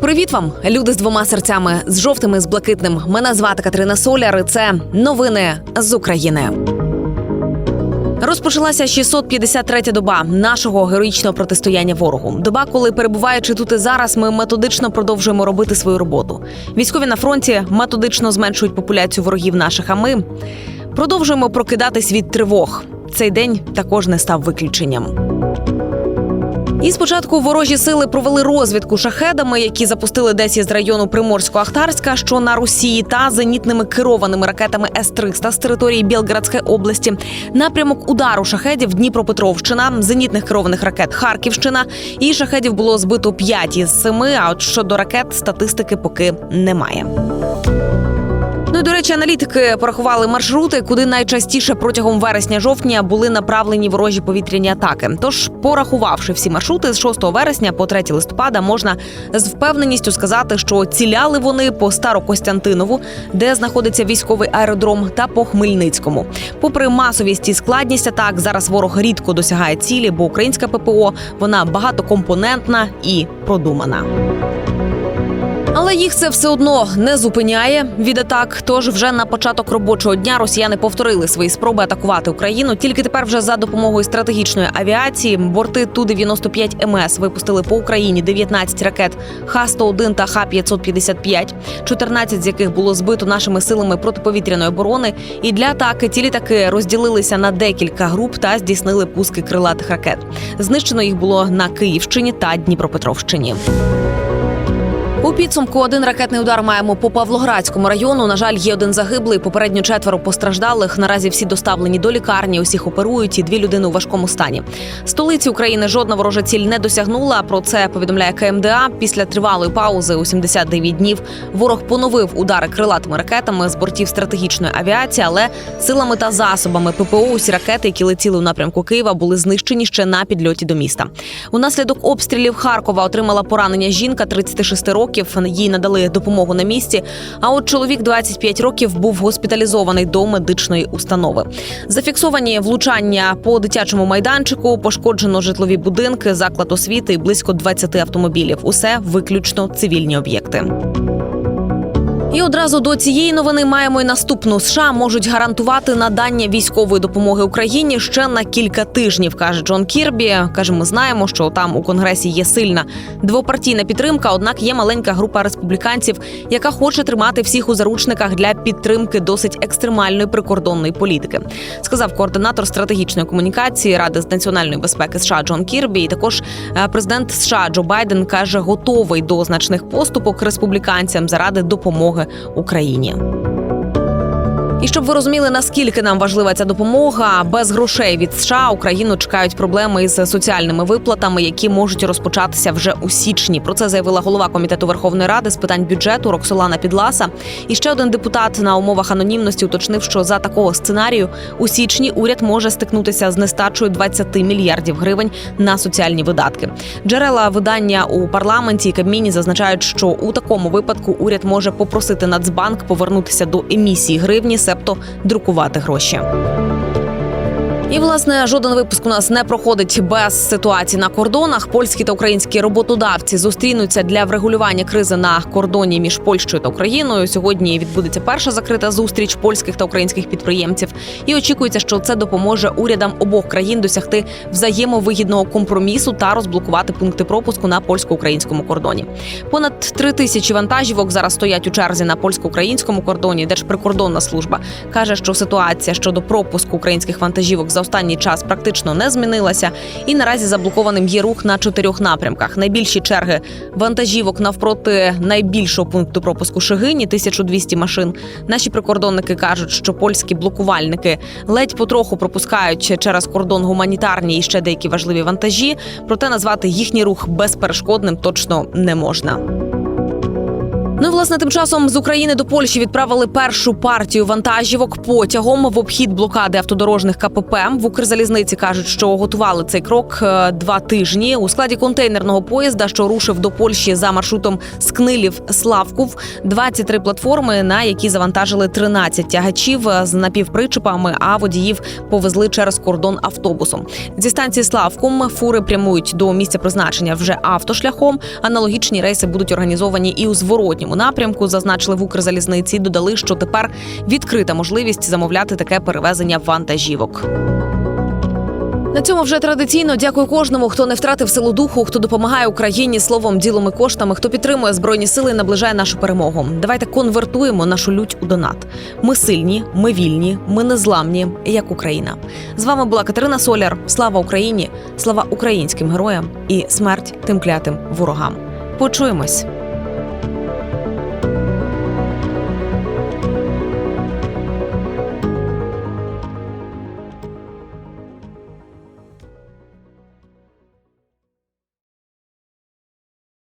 Привіт вам, люди з двома серцями, з жовтим і з блакитним. Мене звати Катерина Соляр. і Це новини з України. Розпочалася 653-я доба нашого героїчного протистояння ворогу. Доба, коли перебуваючи тут і зараз, ми методично продовжуємо робити свою роботу. Військові на фронті методично зменшують популяцію ворогів наших. А ми продовжуємо прокидатись від тривог. Цей день також не став виключенням. І спочатку ворожі сили провели розвідку шахедами, які запустили десь із району Приморсько-Ахтарська, що на Росії, та зенітними керованими ракетами С-300 з території Білградської області. Напрямок удару шахедів Дніпропетровщина, зенітних керованих ракет Харківщина. І шахедів було збито 5 із 7, А от щодо ракет статистики поки немає. Ну і, до речі, аналітики порахували маршрути, куди найчастіше протягом вересня-жовтня були направлені ворожі повітряні атаки. Тож, порахувавши всі маршрути з 6 вересня по 3 листопада, можна з впевненістю сказати, що ціляли вони по Старокостянтинову, де знаходиться військовий аеродром, та по Хмельницькому. Попри масовість і складність атак, зараз ворог рідко досягає цілі, бо українська ППО вона багатокомпонентна і продумана. Але їх це все одно не зупиняє від атак. Тож вже на початок робочого дня росіяни повторили свої спроби атакувати Україну. Тільки тепер вже за допомогою стратегічної авіації борти ту 95 МС випустили по Україні 19 ракет Х-101 та Х-555, 14 з яких було збито нашими силами протиповітряної оборони. І для атаки ті літаки розділилися на декілька груп та здійснили пуски крилатих ракет. Знищено їх було на Київщині та Дніпропетровщині. У підсумку один ракетний удар маємо по Павлоградському району. На жаль, є один загиблий. Попередньо четверо постраждалих. Наразі всі доставлені до лікарні. Усіх оперують і дві людини у важкому стані. Столиці України жодна ворожа ціль не досягнула. Про це повідомляє КМДА. Після тривалої паузи у 79 днів ворог поновив удари крилатими ракетами з бортів стратегічної авіації, але силами та засобами ППО усі ракети, які летіли у напрямку Києва, були знищені ще на підльоті до міста. Унаслідок обстрілів Харкова отримала поранення жінка 36 років. Їй надали допомогу на місці. А от чоловік 25 років був госпіталізований до медичної установи. Зафіксовані влучання по дитячому майданчику, пошкоджено житлові будинки, заклад освіти і близько 20 автомобілів. Усе виключно цивільні об'єкти. І одразу до цієї новини маємо й наступну. США можуть гарантувати надання військової допомоги Україні ще на кілька тижнів, каже Джон Кірбі. каже, ми знаємо, що там у конгресі є сильна двопартійна підтримка. Однак є маленька група республіканців, яка хоче тримати всіх у заручниках для підтримки досить екстремальної прикордонної політики. Сказав координатор стратегічної комунікації Ради з національної безпеки США Джон Кірбі. І також е, президент США Джо Байден каже, готовий до значних поступок республіканцям заради допомоги Україні. І щоб ви розуміли, наскільки нам важлива ця допомога, без грошей від США Україну чекають проблеми із соціальними виплатами, які можуть розпочатися вже у січні. Про це заявила голова комітету Верховної Ради з питань бюджету Роксолана Підласа. І ще один депутат на умовах анонімності уточнив, що за такого сценарію у січні уряд може стикнутися з нестачою 20 мільярдів гривень на соціальні видатки. Джерела видання у парламенті і Кабміні зазначають, що у такому випадку уряд може попросити Нацбанк повернутися до емісії гривні, себто друкувати гроші. І власне жоден випуск у нас не проходить без ситуації на кордонах. Польські та українські роботодавці зустрінуться для врегулювання кризи на кордоні між Польщею та Україною. Сьогодні відбудеться перша закрита зустріч польських та українських підприємців. І очікується, що це допоможе урядам обох країн досягти взаємовигідного компромісу та розблокувати пункти пропуску на польсько-українському кордоні. Понад три тисячі вантажівок зараз стоять у черзі на польсько-українському кордоні. Держприкордонна служба каже, що ситуація щодо пропуску українських вантажівок за останній час практично не змінилася, і наразі заблокованим є рух на чотирьох напрямках. Найбільші черги вантажівок навпроти найбільшого пункту пропуску Шигині 1200 машин. Наші прикордонники кажуть, що польські блокувальники ледь потроху пропускають через кордон гуманітарні і ще деякі важливі вантажі. Проте назвати їхній рух безперешкодним точно не можна. Ну, власне, тим часом з України до Польщі відправили першу партію вантажівок потягом в обхід блокади автодорожних КПП. В Укрзалізниці кажуть, що готували цей крок е, два тижні у складі контейнерного поїзда, що рушив до Польщі за маршрутом Скнилів Славков. 23 платформи, на які завантажили 13 тягачів з напівпричепами, а водіїв повезли через кордон автобусом. Зі станції Славком фури прямують до місця призначення вже автошляхом. Аналогічні рейси будуть організовані і у зворотньому напрямку. Зазначили в Укрзалізниці. Додали, що тепер відкрита можливість замовляти таке перевезення вантажівок. На цьому вже традиційно дякую кожному, хто не втратив силу духу, хто допомагає Україні словом, ділом і коштами, хто підтримує збройні сили і наближає нашу перемогу. Давайте конвертуємо нашу лють у донат. Ми сильні, ми вільні, ми незламні, як Україна. З вами була Катерина Соляр. Слава Україні! Слава українським героям і смерть тим клятим ворогам. Почуємось.